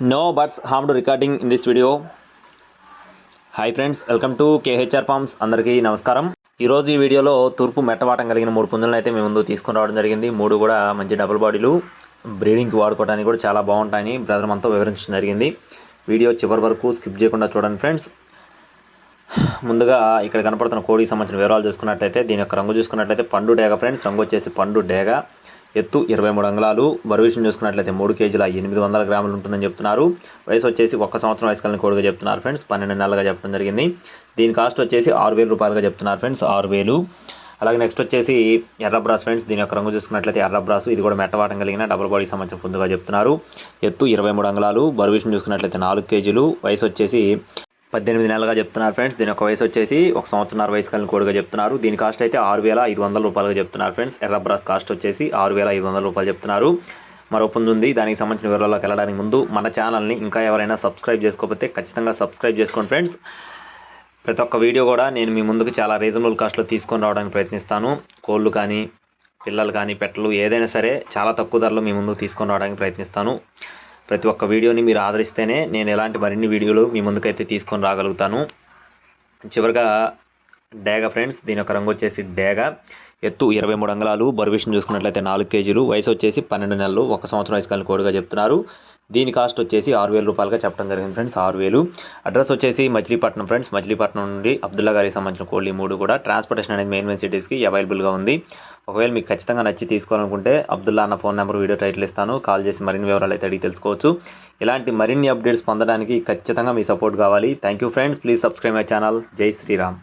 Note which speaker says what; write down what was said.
Speaker 1: No birds harmed recording in this video hi friends welcome to KHR farms అందరికీ నమస్కారం. ఈరోజు ఈ వీడియోలో తూర్పు మెట్టవాటం కలిగిన మూడు పుంజులను అయితే మేము ముందు తీసుకుని రావడం జరిగింది. మూడు కూడా మంచి డబుల్ బాడీలు బ్రీడింగ్కి వాడుకోవడానికి కూడా చాలా బాగుంటాయని బ్రదర్ మనతో వివరించడం జరిగింది. వీడియో చివరి వరకు స్కిప్ చేయకుండా చూడండి ఫ్రెండ్స్ ముందుగా ఇక్కడ కనపడుతున్న కోడికి సంబంధించిన వివరాలు చూసుకున్నట్లయితే దీని యొక్క రంగు చూసుకున్నట్లయితే పండు డేగ ఫ్రెండ్స్ రంగు వచ్చేసి పండు డేగ. ఎత్తు ఇరవై మూడు అంగుళాలు బరువు విషయం చూసుకున్నట్లయితే మూడు కేజీల ఎనిమిది వందల గ్రాములు ఉంటుందని చెప్తున్నారు. వయసు వచ్చేసి ఒక్క సంవత్సరం వయసు కలిగిన కోడిగా చెప్తున్నారు ఫ్రెండ్స్. పన్నెండు నెలలుగా చెప్పడం జరిగింది. దీని కాస్ట్ వచ్చేసి ఆరు వేలు రూపాయలుగా చెప్తున్నారు ఫ్రెండ్స్. ఆరు వేలు. అలాగే నెక్స్ట్ వచ్చేసి ఎర్ర బ్రాస్ ఫ్రెండ్స్. దీని యొక్క రంగు చూసుకున్నట్లయితే ఎర్ర బ్రాస్ ఇది కూడా మెట్టవాటం కలిగిన డబుల్ బాడీకి సంబంధించిన ముందుగా చెప్తున్నారు. ఎత్తు ఇరవై మూడు అంగుళాలు బరువు విషయం చూసుకున్నట్లయితే నాలుగు కేజీలు. వయసు వచ్చేసి పద్దెనిమిది నెలలుగా చెప్తున్నారు ఫ్రెండ్స్. దీని యొక్క వయసు వచ్చేసి ఒక సంవత్సరాల వయసు కలిగిన కోడిగా చెప్తున్నారు. దీని కాస్ట్ అయితే ఆరు వేల ఐదు వందల రూపాయలుగా చెప్తున్నారు ఫ్రెండ్స్. ఎర్ర బ్రాస్ కాస్ట్ వచ్చేసి ఆరు వేల ఐదు వందల రూపాయలు చెప్తున్నారు. మరో పొందుంది ఉంది. దానికి సంబంధించిన వివరాల్లోకి వెళ్ళడానికి ముందు మన ఛానల్ని ఇంకా ఎవరైనా సబ్స్క్రైబ్ చేసుకోకపోతే ఖచ్చితంగా సబ్స్క్రైబ్ చేసుకోండి ఫ్రెండ్స్. ప్రతి ఒక్క వీడియో కూడా నేను మీ ముందుకు చాలా రీజనబుల్ కాస్ట్లో తీసుకొని రావడానికి ప్రయత్నిస్తాను. కోళ్ళు కానీ పిల్లలు కానీ పెట్టలు ఏదైనా సరే చాలా తక్కువ ధరలో మీ ముందుకు తీసుకొని రావడానికి ప్రయత్నిస్తాను. ప్రతి ఒక్క వీడియోని మీరు ఆదరిస్తేనే నేను ఎలాంటి మరిన్ని వీడియోలు మీ ముందుకైతే తీసుకొని రాగలుగుతాను. చివరిగా డేగ ఫ్రెండ్స్ దీని యొక్క రంగు వచ్చేసి డేగ ఎత్తు ఇరవై మూడు అంగళాలు బరువు విషయం చూసుకున్నట్లయితే నాలుగు కేజీలు వయసు వచ్చేసి పన్నెండు నెలలు ఒక సంవత్సరం వయసు కలిగిన కోడుగా చెప్తున్నారు. దీని కాస్ట్ వచ్చేసి ఆరు వేల రూపాయలుగా చెప్పడం జరిగింది ఫ్రెండ్స్ ఆరు వేలు. అడ్రస్ వచ్చేసి మచిలీపట్నం ఫ్రెండ్స్ మచిలీపట్నం నుండి అబ్దుల్లా గారికి సంబంధించిన కోళ్ళి మూడు కూడా. ట్రాన్స్పోర్టేషన్ అనేది మెయిన్ మెయిన్ సిటీస్కి అవైలబుల్గా ఉంది. ఒకవేళ మీకు ఖచ్చితంగా నచ్చి తీసుకోవాలనుకుంటే అబ్దుల్లా అన్న ఫోన్ నెంబర్ వీడియో టైటిల్ ఇస్తాను. కాల్ చేసి మరిన్ని వివరాలు అయితే అడిగి తెలుసుకోవచ్చు. ఇలాంటి మరిన్ని అప్డేట్స్ పొందడానికి ఖచ్చితంగా మీ సపోర్ట్ కావాలి. Thank you friends please subscribe my channel జై శ్రీరామ్